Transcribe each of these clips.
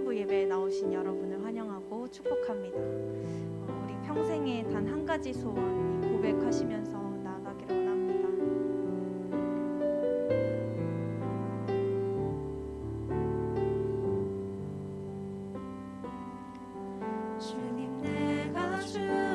신앙부 예배에 나오신 여러분을 환영하고 축복합니다. 어, 우리 평생에 단 한 가지 소원 고백하시면서 나아가기를 원합니다. 주님 내가 주의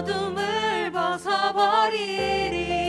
어둠을 벗어버리리.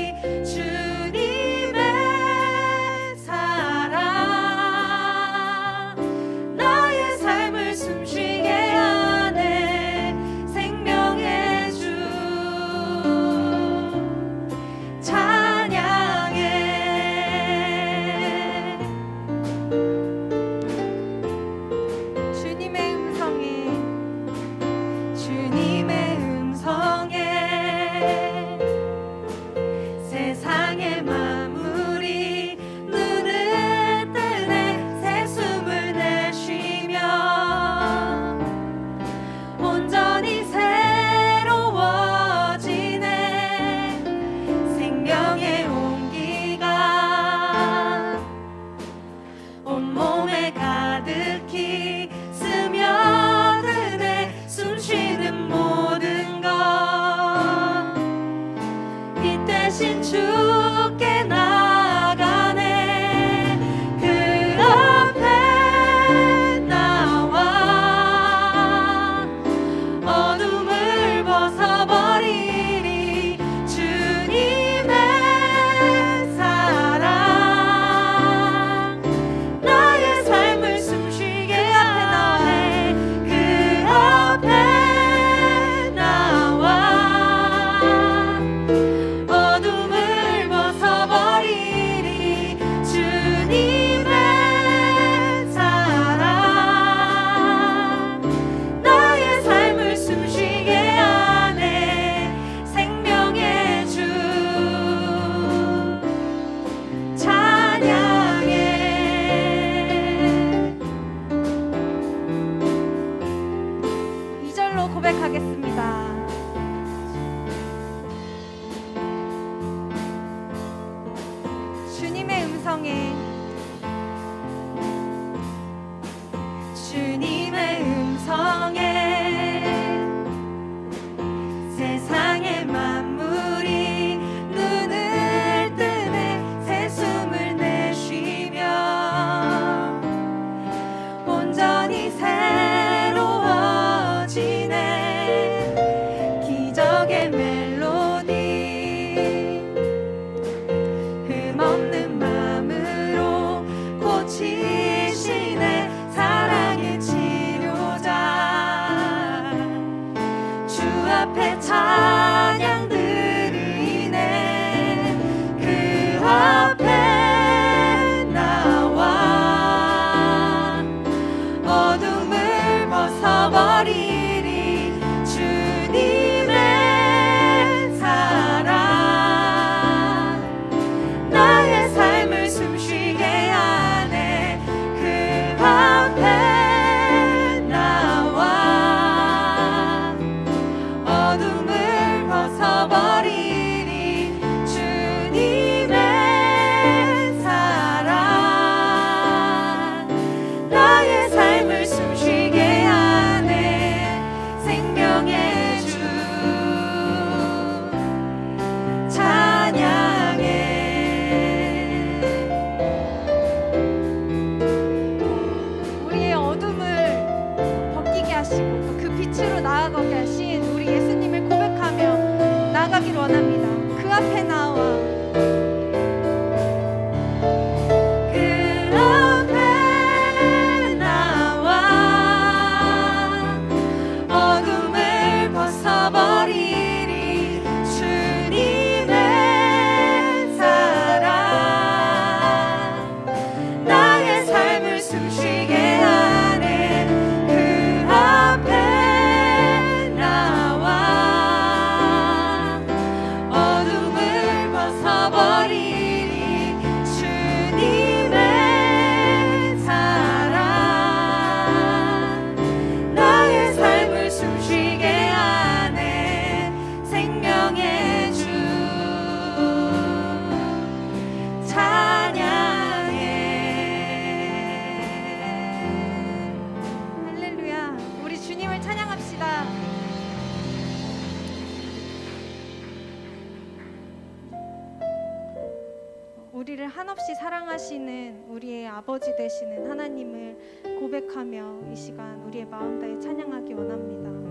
고백하겠습니다. body. 사랑하시는 우리의 아버지 되시는 하나님을 고백하며 이 시간 우리의 마음 다해 찬양하기 원합니다.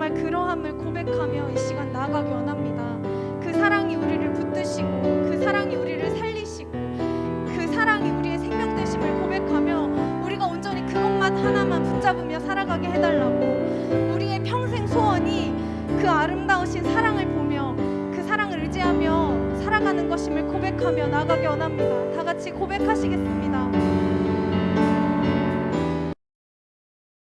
정말 그러함을 고백하며 이 시간 나아가기 원합니다. 그 사랑이 우리를 붙드시고 그 사랑이 우리를 살리시고 그 사랑이 우리의 생명 되심을 고백하며 우리가 온전히 그것만 하나만 붙잡으며 살아가게 해달라고 우리의 평생 소원이 그 아름다우신 사랑을 보며 그 사랑을 의지하며 살아가는 것임을 고백하며 나가기 원합니다. 다 같이 고백하시겠습니다.